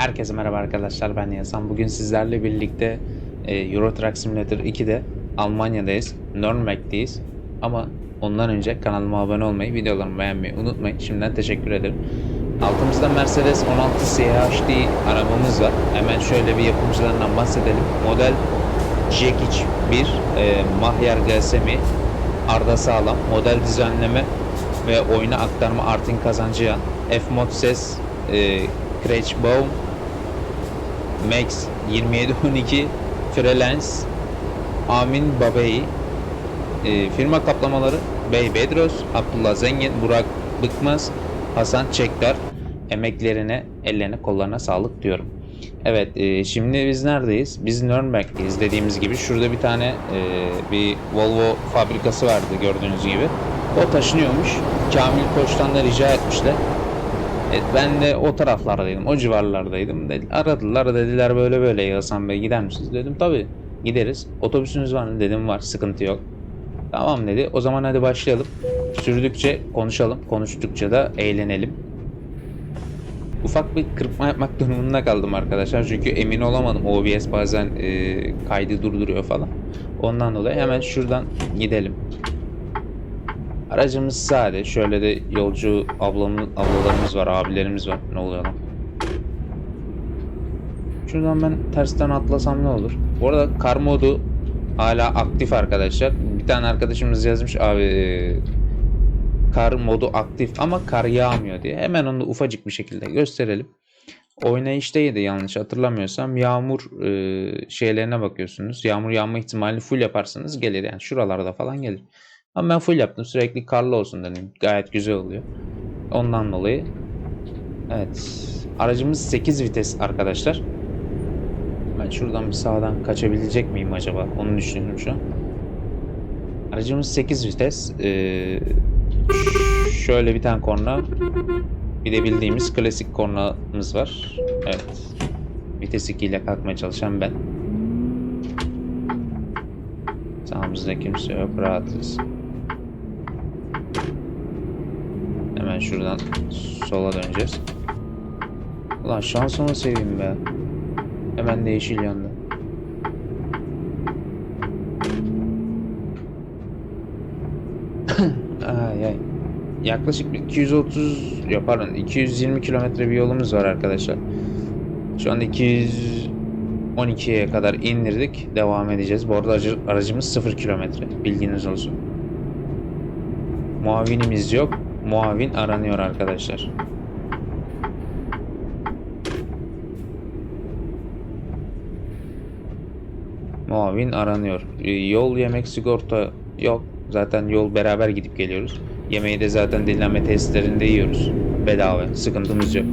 Herkese merhaba arkadaşlar ben Yasan. Bugün sizlerle birlikte e, Euro Truck Simulator 2'de Almanya'dayız. Nürnberg'deyiz. Ama ondan önce kanalıma abone olmayı, videolarımı beğenmeyi unutmayın. Şimdiden teşekkür ederim. Altımızda Mercedes 16 CHD arabamız var. Hemen şöyle bir yapımcılarından bahsedelim. Model Jekic 1 e, Mahyar GSM'i Arda Sağlam Model düzenleme ve oyuna aktarma Artin Kazancıyan F-Mod ses e, Crash Baum Max 2712 Freelance Amin Babey e, firma kaplamaları Bey Bedros Abdullah Zengin Burak Bıkmaz Hasan Çekler emeklerine ellerine kollarına sağlık diyorum. Evet e, şimdi biz neredeyiz? Biz Nürnberg'deyiz dediğimiz gibi. Şurada bir tane e, bir Volvo fabrikası vardı gördüğünüz gibi. O taşınıyormuş. Kamil Koç'tan da rica etmişler. Evet, ben de o taraflardaydım, o civarlardaydım. Aradılar dediler böyle böyle ya Hasan Bey gider misiniz? Dedim tabii gideriz. Otobüsünüz var mı? Dedim var sıkıntı yok. Tamam dedi. O zaman hadi başlayalım. Sürdükçe konuşalım. Konuştukça da eğlenelim. Ufak bir kırpma yapmak durumunda kaldım arkadaşlar. Çünkü emin olamadım. OBS bazen e, kaydı durduruyor falan. Ondan dolayı hemen şuradan gidelim. Aracımız sade. Şöyle de yolcu ablamız, ablalarımız var, abilerimiz var. Ne oluyor lan? Şuradan ben tersten atlasam ne olur? Bu arada kar modu hala aktif arkadaşlar. Bir tane arkadaşımız yazmış abi e, kar modu aktif ama kar yağmıyor diye. Hemen onu ufacık bir şekilde gösterelim. Oynayıştaydı yanlış hatırlamıyorsam. Yağmur e, şeylerine bakıyorsunuz. Yağmur yağma ihtimali full yaparsanız gelir yani şuralarda falan gelir. Ama ben full yaptım. Sürekli karlı olsun dedim. Gayet güzel oluyor. Ondan dolayı. Evet. Aracımız 8 vites arkadaşlar. Ben şuradan bir sağdan kaçabilecek miyim acaba? Onu düşünüyorum şu an. Aracımız 8 vites. Ee, şöyle bir tane korna. Bir de bildiğimiz klasik kornamız var. Evet. Vites 2 ile kalkmaya çalışan ben. Sağımızda kimse yok. Rahatız. Hemen şuradan sola döneceğiz. Ulan şansımı seveyim be. Hemen de yeşil yandı. ay ay. Yaklaşık bir 230 ya pardon 220 kilometre bir yolumuz var arkadaşlar. Şu anda 212'ye kadar indirdik. Devam edeceğiz. Bu arada aracı- aracımız 0 kilometre. Bilginiz olsun. Muavinimiz yok. Muavin aranıyor arkadaşlar. Muavin aranıyor. Ee, Yol yemek sigorta yok. Zaten yol beraber gidip geliyoruz. Yemeği de zaten dinlenme tesislerinde yiyoruz. Bedava. Sıkıntımız yok.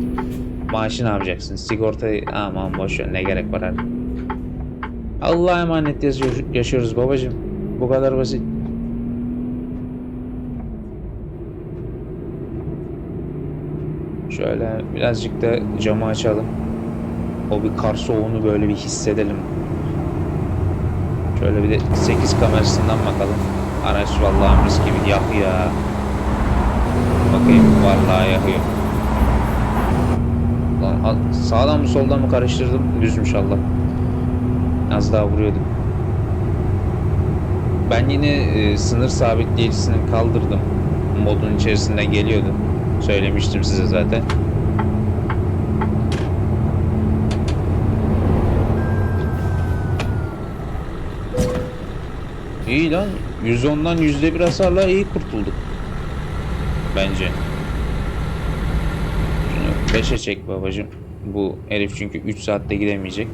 Maaşı ne yapacaksın? Sigortayı aman boş ver ne gerek var artık. Allah'a emanet yaşıyoruz babacım. Bu kadar basit. Şöyle birazcık da camı açalım. O bir kar soğuğunu böyle bir hissedelim. Şöyle bir de 8 kamerasından bakalım. Araç vallahi mis gibi yakıyor. Bakayım vallahi yakıyor. Sağdan mı soldan mı karıştırdım? Düzmüş Allah. Az daha vuruyordum. Ben yine e, sınır sabitleyicisini kaldırdım. Modun içerisinde geliyordu. Söylemiştim size zaten. İyi lan. 110'dan %1 hasarla iyi kurtulduk. Bence. Şunu 5'e çek babacım. Bu herif çünkü 3 saatte gidemeyecek.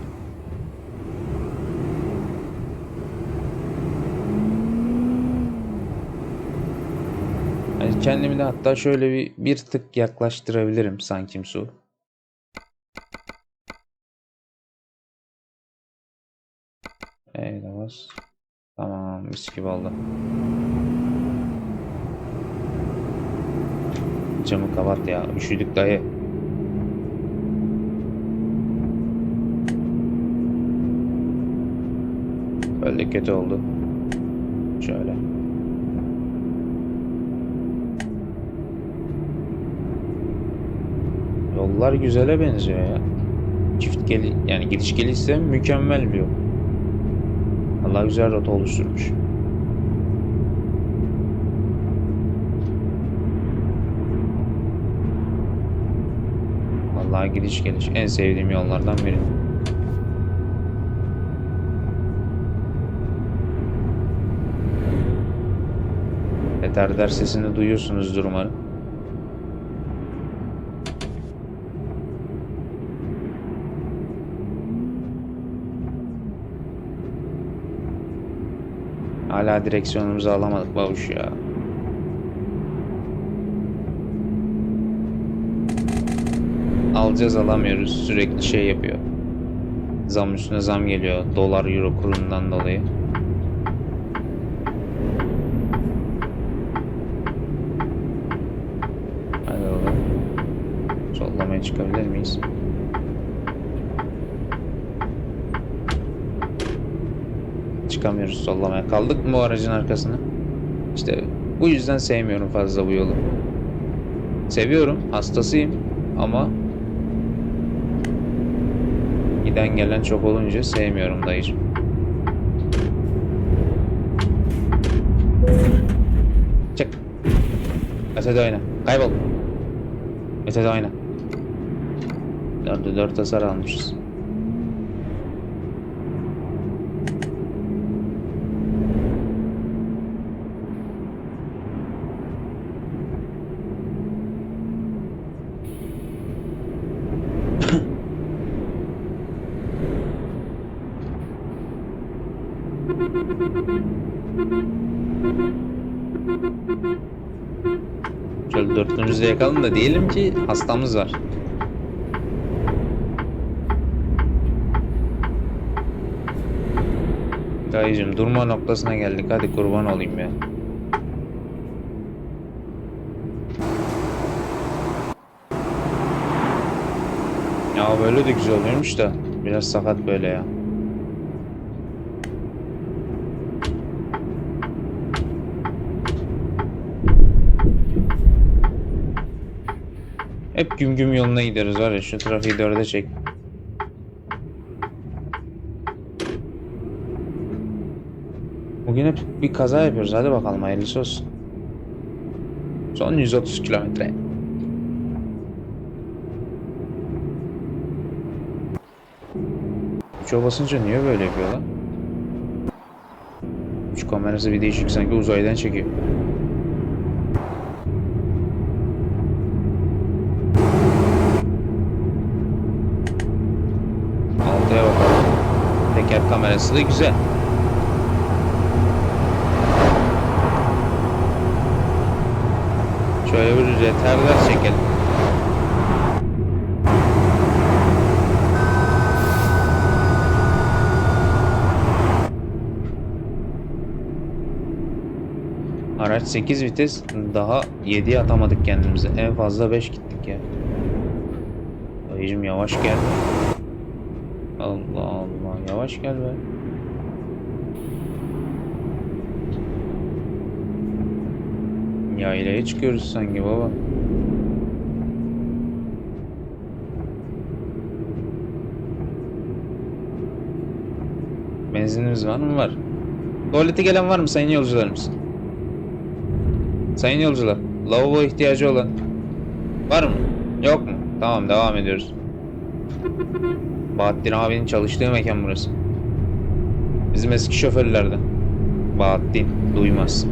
Yani kendimi de hatta şöyle bir, bir tık yaklaştırabilirim sanki su. Evet bas. Tamam mis gibi oldu. Camı kapat ya. Üşüdük dayı. Böyle kötü oldu. Şöyle. Yollar güzele benziyor ya. çift geli yani gidiş gelişse mükemmel bir yol. Allah güzel rota oluşturmuş. Vallahi gidiş geliş en sevdiğim yollardan biri. Veteriner sesini duyuyorsunuzdur umarım. Hala direksiyonumuzu alamadık babuş ya. Alacağız alamıyoruz. Sürekli şey yapıyor. Zam üstüne zam geliyor. Dolar euro kurundan dolayı. Hadi bakalım. Sollamaya çıkabilir miyiz? Çıkamıyoruz sollamaya. Kaldık mı bu aracın arkasına? İşte bu yüzden sevmiyorum fazla bu yolu. Seviyorum, hastasıyım ama giden gelen çok olunca sevmiyorum dayıcım. Çık. Ötede oyna. Kaybol. Ötede oyna. Dörde dört hasar almışız. Şöyle dörtlüğümüzde yakalım da diyelim ki hastamız var. Dayıcım durma noktasına geldik. Hadi kurban olayım ya. Ya böyle de güzel oluyormuş da. Biraz sakat böyle ya. Hep güm güm yoluna gideriz var ya şu trafiği dörde çek. Bugün hep bir kaza yapıyoruz. Hadi bakalım hayırlısı olsun. Son 130 kilometre. Uçağa basınca niye böyle yapıyor lan? Uç kamerası bir değişik sanki uzaydan çekiyor. Altıya bakalım. Kamerası da güzel. Şöyle bir retarder çekelim. Araç 8 vites daha 7'ye atamadık kendimize. En fazla 5 gittik ya. Dayıcım yavaş gel. Allah Allah yavaş gel be. Yaylaya çıkıyoruz sanki baba. Benzinimiz var mı? Var. Tuvalete gelen var mı sayın yolcularımız? Sayın yolcular, lavabo ihtiyacı olan var mı? Yok mu? Tamam devam ediyoruz. Bahattin abinin çalıştığı mekan burası. Bizim eski şoförlerden. Bahattin duymaz.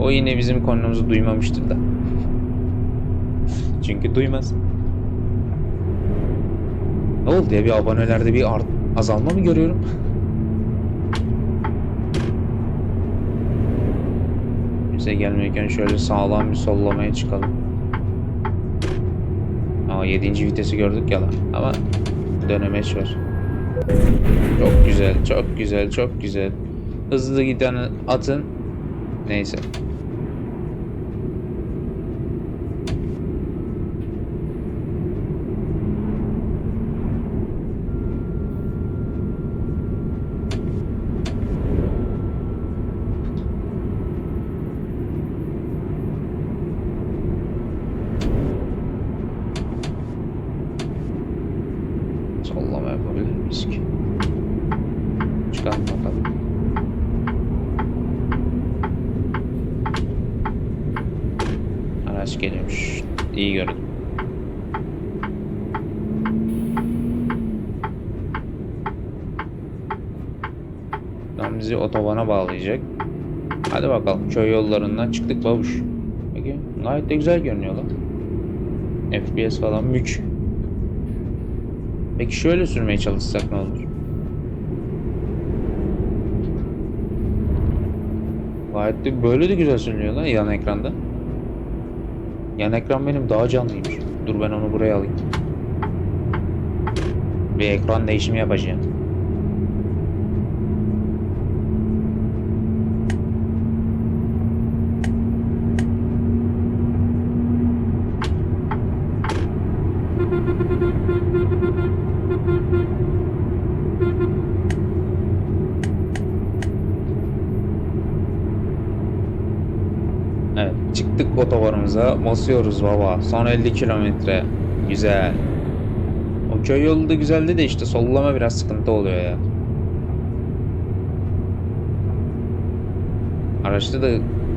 O yine bizim konumuzu duymamıştır da. Çünkü duymaz. Ne oldu ya bir abonelerde bir art azalma mı görüyorum? Bize gelmiyorken şöyle sağlam bir sollamaya çıkalım. Aa 7. vitesi gördük ya lan. Ama dönemeç var. Çok güzel, çok güzel, çok güzel. Hızlı giden atın. Neyse. Sollama yapabilir miyiz ki? Çıkar bakalım. Araç geliyormuş. İyi görün. Tam bizi otobana bağlayacak. Hadi bakalım köy yollarından çıktık babuş. Peki gayet de güzel görünüyor lan. FPS falan müç. Peki şöyle sürmeye çalışsak ne olur? Gayet de böyle de güzel sürünüyor lan yan ekranda. Yan ekran benim daha canlıymış. Dur ben onu buraya alayım. Bir ekran değişimi yapacağım. Evet otobanımıza basıyoruz baba. Son 50 kilometre. Güzel. O köy yolu da güzeldi de işte sollama biraz sıkıntı oluyor ya. Araçta da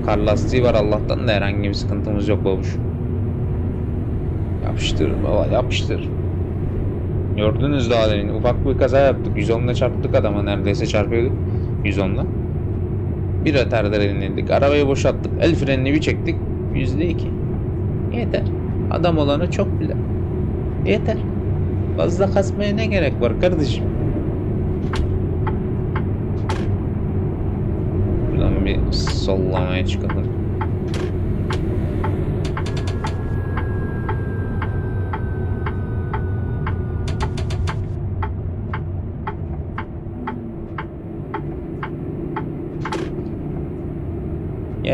kar lastiği var Allah'tan da herhangi bir sıkıntımız yok babuş. Yapıştır baba yapıştır. Gördünüz daha demin ufak bir kaza yaptık. 110'la çarptık adama neredeyse çarpıyorduk. 110'la. Bir retarder indirdik. Arabayı boşalttık. El frenini bir çektik. Yüzde iki. Yeter. Adam olanı çok bile. Yeter. Fazla kasmaya ne gerek var kardeşim? Buradan bir sollamaya çıkalım.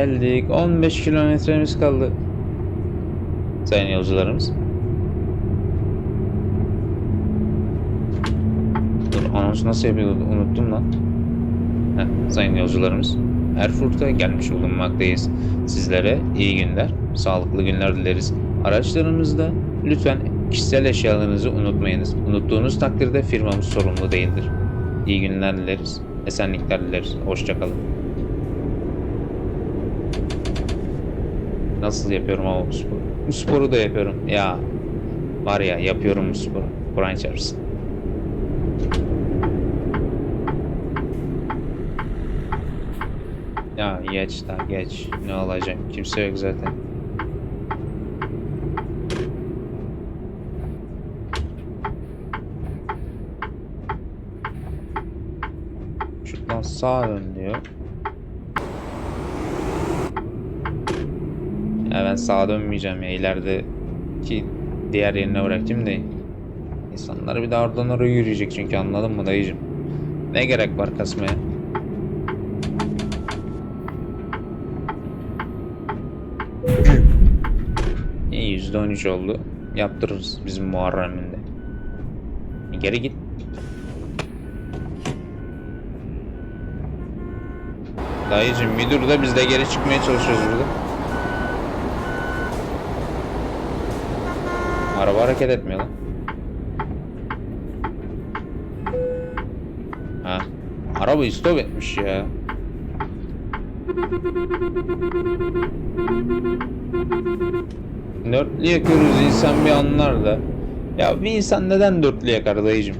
Geldik. 15 kilometremiz kaldı. Sayın yolcularımız. Dur anons nasıl yapıyordu unuttum lan. Heh, sayın yolcularımız. Erfurt'a gelmiş bulunmaktayız. Sizlere iyi günler, sağlıklı günler dileriz. Araçlarınızda lütfen kişisel eşyalarınızı unutmayınız. Unuttuğunuz takdirde firmamız sorumlu değildir. İyi günler dileriz. Esenlikler dileriz. Hoşçakalın. Nasıl yapıyorum ama bu sporu? Bu sporu da yapıyorum. Ya var ya yapıyorum bu sporu. Kur'an çarpsın. Ya geç daha geç. Ne olacak? Kimse yok zaten. Şuradan sağa dön diyor. Ya ben sağa dönmeyeceğim ya ileride ki diğer yerine bırakayım da insanlar bir daha oradan oraya yürüyecek çünkü anladın mı dayıcım? Ne gerek var kasmaya? İyi %13 oldu. Yaptırırız bizim Muharrem'inde. Geri git. Dayıcım bir dur da biz de geri çıkmaya çalışıyoruz burada. Araba hareket etmiyor lan. Ha. Araba stop etmiş ya. Dörtlü yakıyoruz insan bir anlar da. Ya bir insan neden dörtlü yakar dayıcım?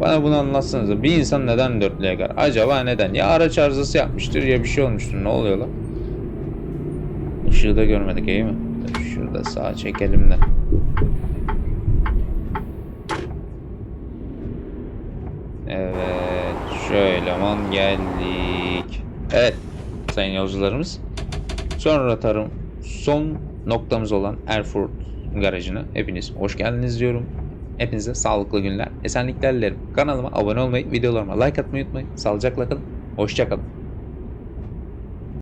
Bana bunu anlatsanıza. Bir insan neden dörtlü yakar? Acaba neden? Ya araç arızası yapmıştır ya bir şey olmuştur. Ne oluyor lan? Işığı da görmedik iyi mi? Şurada sağa çekelim de. Evet, şöyle aman geldik. Evet, sayın yolcularımız. Sonra tarım son noktamız olan Erfurt garajına hepiniz hoş geldiniz diyorum. Hepinize sağlıklı günler, esenlikler dilerim. Kanalıma abone olmayı, videolarıma like atmayı unutmayın. Sağlıcakla kalın, hoşça kalın.